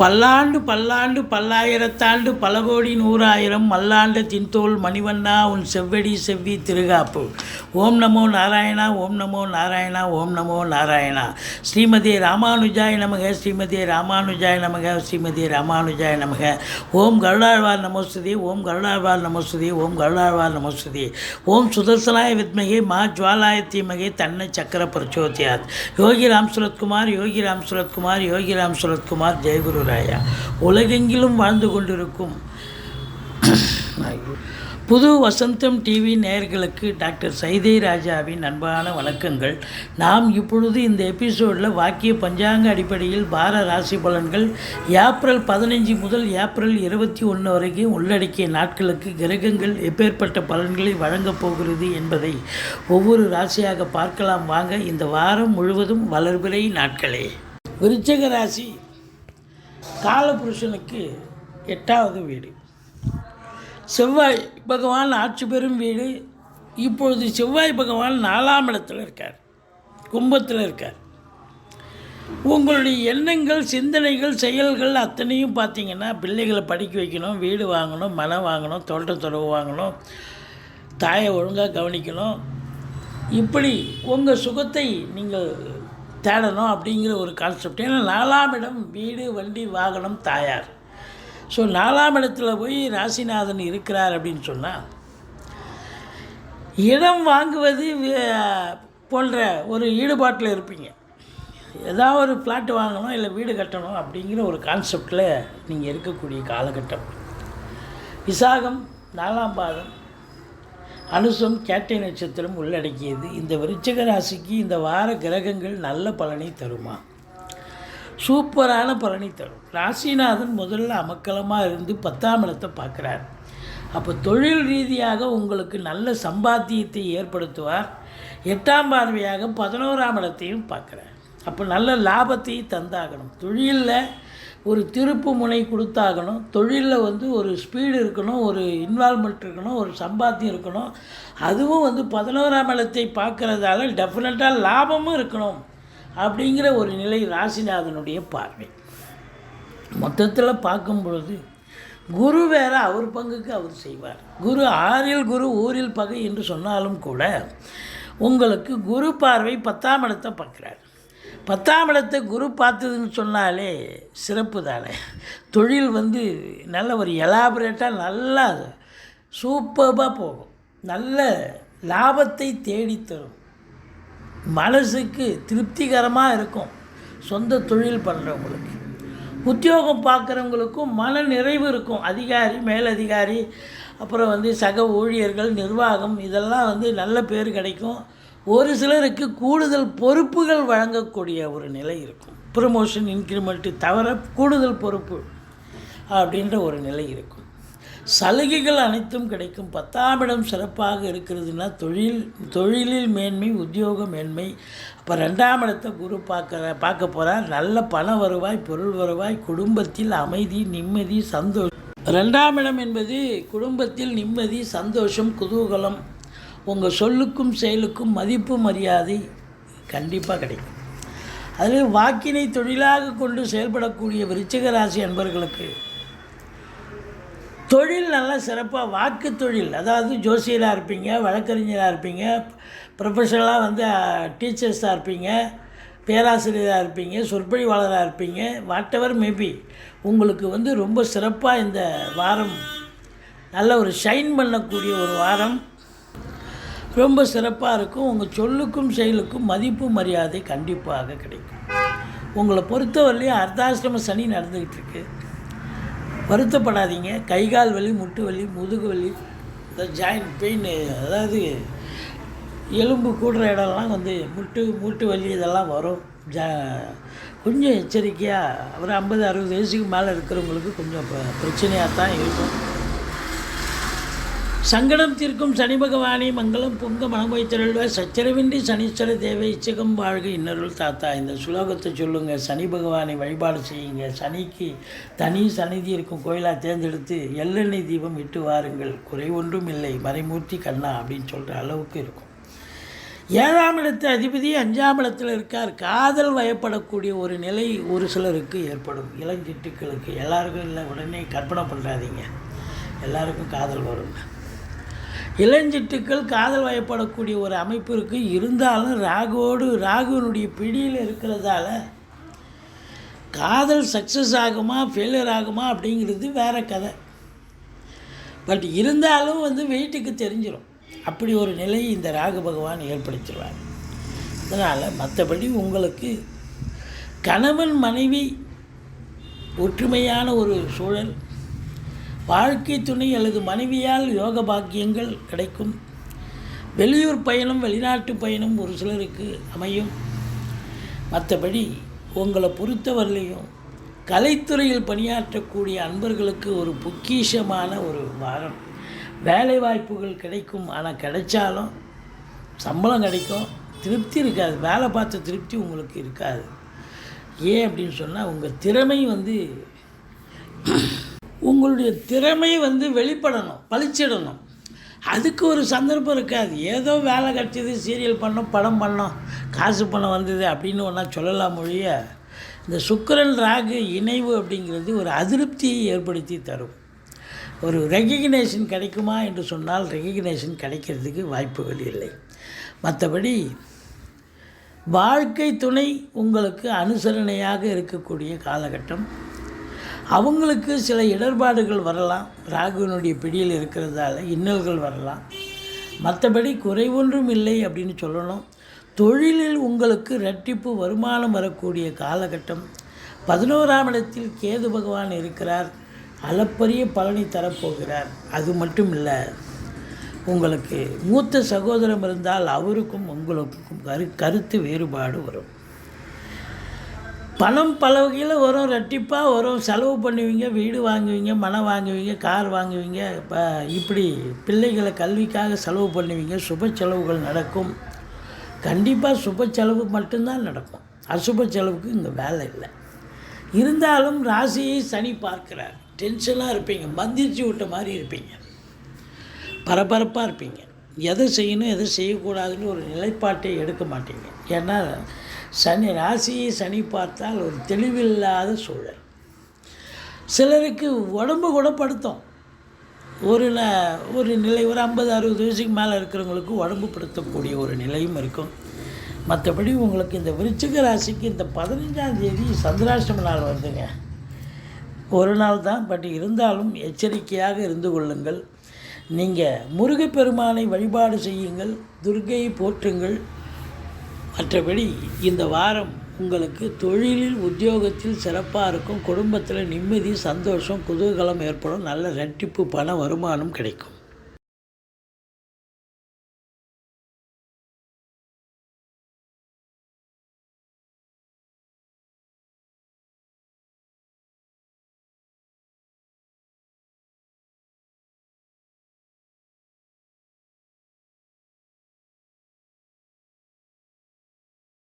பல்லாண்டு பல்லாண்டு பல்லாயிரத்தாண்டு பல கோடி நூறாயிரம் மல்லாண்ட தின்தோல் மணிவண்ணா உன் செவ்வடி செவ்வி திருகாப்பு. ஓம் நமோ நாராயணா ஓம் நமோ நாராயணா ஓம் நமோ நாராயணா. ஸ்ரீமதி ராமானுஜாய நமக ஸ்ரீமதி ராமானுஜாய நமக ஸ்ரீமதி ராமானுஜாய நமக. ஓம் கருடாழ்வார் நமோஸ்துதி ஓம் கருடாழ்வார் நமோஸ்துதி ஓம் கருடாழ்வார் நமோஸ்துதி. ஓம் சுதர்சனாய வித்மகே மா ஜுவாலாய தீமகே தன்னை சக்கர பிரச்சோதியாத். யோகி ராம் சுரத்குமார் யோகி ராம் சுரத்குமார் யோகி ராம் சுரத்குமார் ஜெயகுரு ராயா உலகெங்கிலும் வாழ்ந்து கொண்டிருக்கும். புது வசந்தம் டிவி நேயர்களுக்கு டாக்டர் சைதை ராஜாவின் அன்பான வணக்கங்கள். நாம் இப்பொழுது இந்த எபிசோடில் வாக்கிய பஞ்சாங்க அடிப்படையில் பார ராசி பலன்கள் ஏப்ரல் பதினஞ்சு முதல் ஏப்ரல் இருபத்தி ஒன்று வரைக்கும் உள்ளடக்கிய நாட்களுக்கு கிரகங்கள் எப்பேற்பட்ட பலன்களை வழங்கப் போகிறது என்பதை ஒவ்வொரு ராசியாக பார்க்கலாம். வாங்க இந்த வாரம் முழுவதும் வளர்பிறை நாட்களே. விருச்சக ராசி காலபுருஷனுக்கு எட்டாவது வீடு. செவ்வாய் பகவான் ஆட்சி பெறும் வீடு. இப்பொழுது செவ்வாய் பகவான் நாலாம் இடத்துல இருக்கார். கும்பத்தில் இருக்கார். உங்களுடைய எண்ணங்கள் சிந்தனைகள் செயல்கள் அத்தனையும் பார்த்தீங்கன்னா பிள்ளைகளை படிக்க வைக்கணும் வீடு வாங்கணும் மனம் வாங்கணும் தோட்டத்துறவு வாங்கணும் தாயை ஒழுங்காக கவனிக்கணும். இப்படி உங்கள் சுகத்தை நீங்கள் தேடணும் அப்படிங்கிற ஒரு கான்செப்ட் ஏன்னா நாலாம் இடம் வீடு வண்டி வாகனம் தாயார். ஸோ நாலாம் இடத்துல போய் ராசிநாதன் இருக்கிறார் அப்படின்னு சொன்னால் இடம் வாங்குவது போன்ற ஒரு ஈடுபாட்டில் இருப்பீங்க. ஏதாவது ஒரு ஃப்ளாட் வாங்கணும் இல்லை வீடு கட்டணும் அப்படிங்கிற ஒரு கான்செப்டில் நீங்கள் இருக்கக்கூடிய காலகட்டம். விசாகம் நாலாம் பாதம் அனுசம் கேட்டை நட்சத்திரம் உள்ளடக்கியது. இந்த விருச்சக ராசிக்கு இந்த வார கிரகங்கள் நல்ல பலனை தருமா? சூப்பரான பலனை தரும். ராசிநாதன் முதல்ல அமக்கலமாக இருந்து பத்தாம் இடத்தை பார்க்குறார். அப்போ தொழில் ரீதியாக உங்களுக்கு நல்ல சம்பாத்தியத்தை ஏற்படுத்துவார். எட்டாம் பார்வையாக பதினோராம் இடத்தையும் பார்க்குறார். அப்போ நல்ல லாபத்தையும் தந்தாகணும். தொழிலில் ஒரு திருப்பு முனை கொடுத்தாகணும். தொழிலில் வந்து ஒரு ஸ்பீடு இருக்கணும் ஒரு இன்வால்மெண்ட் இருக்கணும் ஒரு சம்பாத்தியம் இருக்கணும். அதுவும் வந்து பதினோராம் இடத்தை பார்க்குறதால டெஃபினட்டாக லாபமும் இருக்கணும் அப்படிங்கிற ஒரு நிலை ராசிநாதனுடைய பார்வை. மொத்தத்தில் பார்க்கும் பொழுது குரு வேற அவர் பங்குக்கு அவர் செய்வார். குரு ஆறில் குரு ஊரில் பகை என்று சொன்னாலும் கூட உங்களுக்கு குரு பார்வை பத்தாம் இடத்தை பார்க்குறார். பத்தாம் இடத்தை குரு பார்த்ததுன்னு சொன்னாலே சிறப்பு தானே. தொழில் வந்து நல்ல ஒரு எலாபரேட்டாக நல்லா சூப்பராக போகும். நல்ல லாபத்தை தேடித்தரும். மனசுக்கு திருப்திகரமாக இருக்கும் சொந்த தொழில் பண்ணுறவங்களுக்கு உத்தியோகம் பார்க்குறவங்களுக்கும் மன நிறைவு இருக்கும். அதிகாரி மேலதிகாரி அப்புறம் வந்து சக ஊழியர்கள் நிர்வாகம் இதெல்லாம் வந்து நல்ல பேர் கிடைக்கும். ஒரு சிலருக்கு கூடுதல் பொறுப்புகள் வழங்கக்கூடிய ஒரு நிலை இருக்கும். ப்ரமோஷன் இன்க்ரிமெண்ட்டு தவிர கூடுதல் பொறுப்பு அப்படின்ற ஒரு நிலை இருக்கும். சலுகைகள் அனைத்தும் கிடைக்கும். பத்தாம் இடம் சிறப்பாக இருக்கிறதுனா தொழில் தொழிலில் மேன்மை உத்தியோக மேன்மை. அப்போ ரெண்டாம் இடத்தை குரு பார்க்குற பார்க்க போகிறார் நல்ல பண வருவாய் பொருள் வருவாய் குடும்பத்தில் அமைதி நிம்மதி சந்தோஷம். ரெண்டாம் இடம் என்பது குடும்பத்தில் நிம்மதி சந்தோஷம் குதூகலம். உங்கள் சொல்லுக்கும் செயலுக்கும் மதிப்பு மரியாதை கண்டிப்பாக கிடைக்கும். அதில் வாக்கினை தொழிலாக கொண்டு செயல்படக்கூடிய விருச்சிக ராசி அன்பர்களுக்கு தொழில் நல்லா சிறப்பாக வாக்கு தொழில். அதாவது ஜோசியராக இருப்பீங்க வழக்கறிஞராக இருப்பீங்க ப்ரொஃபஷனலாக வந்து டீச்சர்ஸாக இருப்பீங்க பேராசிரியராக இருப்பீங்க சொற்பொழிவாளராக இருப்பீங்க வாட் எவர் மேபி உங்களுக்கு வந்து ரொம்ப சிறப்பாக இந்த வாரம் நல்ல ஒரு ஷைன் பண்ணக்கூடிய ஒரு வாரம். ரொம்ப சிறப்பாக இருக்கும். உங்கள் சொல்லுக்கும் செயலுக்கும் மதிப்பு மரியாதை கண்டிப்பாக கிடைக்கும். உங்களை பொறுத்தவரையிலையும் அர்த்தாசிரம சனி நடந்துக்கிட்டு இருக்கு. வருத்தப்படாதீங்க. கை கால் வலி முட்டு வலி முதுகு வலி இந்த ஜாயிண்ட் பெயின் அதாவது எலும்பு கூடுற இடம்லாம் வந்து முட்டு மூட்டு வலி இதெல்லாம் வரும். ஜா கொஞ்சம் எச்சரிக்கையாக ஒரு ஐம்பது அறுபது வயசுக்கு மேலே இருக்கிறவங்களுக்கு கொஞ்சம் ப- பிரச்சனையாக தான் இருக்கும். சங்கடம் தீர்க்கும் சனி பகவானே மங்களம் பொங்க மனம் திரள்வார் சச்சரவின்றி சனீஸ்வர தேவை இச்சகம் வாழ்க இன்னருள் தாத்தா. இந்த சுலோகத்தை சொல்லுங்க. சனி பகவானை வழிபாடு செய்யுங்க. சனிக்கு தனி சந்நிதி இருக்கும் கோயிலாக தேர்ந்தெடுத்து எள்ளெண்ணெய் தீபம் இட்டு வாருங்கள். குறை ஒன்றும் இல்லை. மறைமூர்த்தி கண்ணா அப்படின்னு சொல்கிற அளவுக்கு இருக்கும். ஏழாம் இடத்து அதிபதி அஞ்சாம் இடத்துல இருக்கார். காதல் வயப்படக்கூடிய ஒரு நிலை ஒரு சிலருக்கு ஏற்படும். இளஞ்சிட்டுக்களுக்கு எல்லாருக்கும் இல்லை. உடனே கற்பனை பண்ணுறாதீங்க எல்லாருக்கும் காதல் வரும். இளஞ்சிட்டுக்கள் காதல் வயப்படக்கூடிய ஒரு அமைப்பு இருக்குது இருந்தாலும் ராகுவோடு ராகுவினுடைய பிடியில் இருக்கிறதால காதல் சக்ஸஸ் ஆகுமா ஃபெயிலியர் ஆகுமா அப்படிங்கிறது வேறு கதை. பட் இருந்தாலும் வந்து வெயிட்டுக்கு தெரிஞ்சிடும் அப்படி ஒரு நிலையை இந்த ராகு பகவான் ஏற்படுத்திடுவார். அதனால் மற்றபடி உங்களுக்கு கணவன் மனைவி ஒற்றுமையான ஒரு சூழல் வாழ்க்கை துணை அல்லது மனைவியால் யோக பாக்கியங்கள் கிடைக்கும். வெளியூர் பயணம் வெளிநாட்டு பயணம் ஒரு சிலருக்கு அமையும். மற்றபடி உங்களை பொறுத்தவரையிலையும் கலைத்துறையில் பணியாற்றக்கூடிய அன்பர்களுக்கு ஒரு பொக்கிஷமான ஒரு வாரம். வேலை வாய்ப்புகள் கிடைக்கும் ஆனால் கிடைச்சாலும் சம்பளம் கிடைக்கும். திருப்தி இருக்காது. வேலை பார்த்த திருப்தி உங்களுக்கு இருக்காது. ஏன் அப்படின்னு சொன்னால் உங்கள் திறமை வந்து உங்களுடைய திறமை வந்து வெளிப்படணும் பளிச்சிடணும் அதுக்கு ஒரு சந்தர்ப்பம் இருக்காது. ஏதோ வேலை கிடச்சிது சீரியல் பண்ணோம் படம் பண்ணோம் காசு பணம் வந்தது அப்படின்னு ஒன்றா சொல்லலாம் மொழிய இந்த சுக்கரன் ராகு இணைவு அப்படிங்கிறது ஒரு அதிருப்தியை ஏற்படுத்தி தரும். ஒரு ரெகக்னேஷன் கிடைக்குமா என்று சொன்னால் ரெகக்னேஷன் கிடைக்கிறதுக்கு வாய்ப்புகள் இல்லை. மற்றபடி வாழ்க்கை துணை உங்களுக்கு அனுசரணையாக இருக்கக்கூடிய காலகட்டம். அவங்களுக்கு சில இடர்பாடுகள் வரலாம். ராகுவினுடைய பிடியில் இருக்கிறதால இன்னல்கள் வரலாம். மற்றபடி குறைவொன்றும் இல்லை அப்படின்னு சொல்லணும். தொழிலில் உங்களுக்கு ரட்டிப்பு வருமானம் வரக்கூடிய காலகட்டம். பதினோராம் இடத்தில் கேது பகவான் இருக்கிறார். அளப்பரிய பலனை தரப்போகிறார். அது மட்டும் இல்லை உங்களுக்கு மூத்த சகோதரம் இருந்தால் அவருக்கும் உங்களுக்கும் கரு கருத்து வேறுபாடு வரும். பணம் பல வகையில் வரும் ரெட்டிப்பாக வரும். செலவு பண்ணுவீங்க வீடு வாங்குவீங்க மனம் வாங்குவீங்க கார் வாங்குவீங்க. இப்போ இப்படி பிள்ளைகளை கல்விக்காக செலவு பண்ணுவீங்க. சுப செலவுகள் நடக்கும். கண்டிப்பாக சுப செலவு மட்டும்தான் நடக்கும். அசுப செலவுக்கு இங்கே வேலை இல்லை. இருந்தாலும் ராசியை சனி பார்க்கிறார். டென்ஷனாக இருப்பீங்க. மந்திரிச்சு விட்ட மாதிரி இருப்பீங்க. பரபரப்பாக இருப்பீங்க. எதை செய்யணும் எதை செய்யக்கூடாதுன்னு ஒரு நிலைப்பாட்டை எடுக்க மாட்டீங்க. ஏன்னா சனி ராசியை சனி பார்த்தால் ஒரு தெளிவில்லாத சூழல். சிலருக்கு உடம்பு குணப்படுத்தும் ஒரு ந ஒரு நிலை ஒரு ஐம்பது அறுபது வயசுக்கு மேலே இருக்கிறவங்களுக்கு உடம்பு படுத்தக்கூடிய ஒரு நிலையும் இருக்கும். மற்றபடி உங்களுக்கு இந்த விருச்சிக ராசிக்கு இந்த பதினஞ்சாம் தேதி சந்திராஷ்டம நாள் வருதுங்க. ஒரு நாள் தான் பட் இருந்தாலும் எச்சரிக்கையாக இருந்து கொள்ளுங்கள். நீங்கள் முருகப்பெருமானை வழிபாடு செய்யுங்கள். துர்கையை போற்றுங்கள். மற்றபடி இந்த வாரம் உங்களுக்கு தொழிலில் உத்தியோகத்தில் சிறப்பாக இருக்கும் குடும்பத்தில் நிம்மதி சந்தோஷம் குதூகலம் ஏற்படும் நல்ல ரெட்டிப்பு பண வருமானம் கிடைக்கும்.